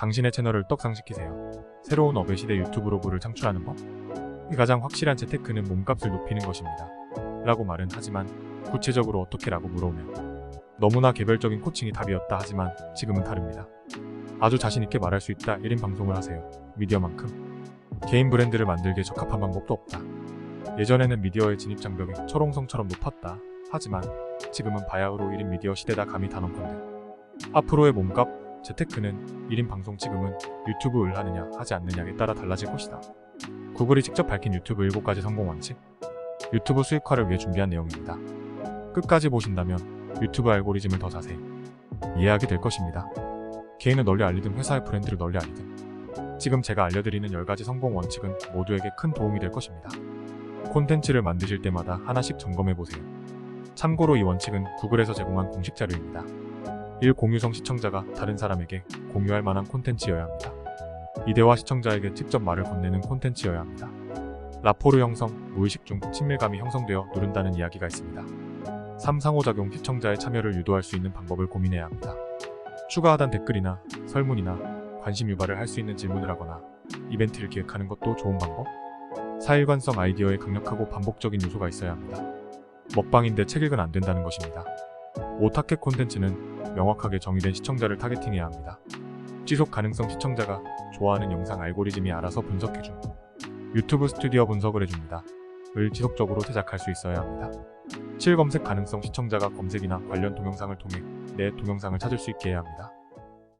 당신의 채널을 떡상시키세요. 새로운 업의 시대 유튜브 로그를 창출하는 법? 가장 확실한 재테크는 몸값을 높이는 것입니다. 라고 말은 하지만 구체적으로 어떻게 라고 물어오면 너무나 개별적인 코칭이 답이었다 하지만 지금은 다릅니다. 아주 자신있게 말할 수 있다 1인 방송을 하세요. 미디어만큼. 개인 브랜드를 만들기에 적합한 방법도 없다. 예전에는 미디어의 진입 장벽이 철옹성처럼 높았다. 하지만 지금은 바야흐로 1인 미디어 시대다 감이 단언컨대. 앞으로의 몸값, 재테크는 1인 방송 지금은 유튜브를 하느냐 하지 않느냐에 따라 달라질 것이다. 구글이 직접 밝힌 유튜브 7가지 성공 원칙. 유튜브 수익화를 위해 준비한 내용입니다. 끝까지 보신다면 유튜브 알고리즘을 더 자세히 이해하게 될 것입니다. 개인을 널리 알리든 회사의 브랜드를 널리 알리든 지금 제가 알려드리는 10가지 성공 원칙은 모두에게 큰 도움이 될 것입니다. 콘텐츠를 만드실 때마다 하나씩 점검해 보세요. 참고로 이 원칙은 구글에서 제공한 공식 자료입니다. 1. 공유성 시청자가 다른 사람에게 공유할 만한 콘텐츠여야 합니다. 이대화 시청자에게 직접 말을 건네는 콘텐츠여야 합니다. 라포르 형성, 무의식 중 친밀감이 형성되어 누른다는 이야기가 있습니다. 3. 상호작용 시청자의 참여를 유도할 수 있는 방법을 고민해야 합니다. 추가 하단 댓글이나 설문이나 관심 유발을 할 수 있는 질문을 하거나 이벤트를 기획하는 것도 좋은 방법. 4. 일관성 아이디어에 강력하고 반복적인 요소가 있어야 합니다. 먹방인데 책 읽은 안 된다는 것입니다. 5. 타겟 콘텐츠는 명확하게 정의된 시청자를 타겟팅해야 합니다. 지속 가능성 시청자가 좋아하는 영상 알고리즘이 알아서 분석해준 유튜브 스튜디오 분석을 해줍니다. 을 지속적으로 제작할 수 있어야 합니다. 7. 검색 가능성 시청자가 검색이나 관련 동영상을 통해 내 동영상을 찾을 수 있게 해야 합니다.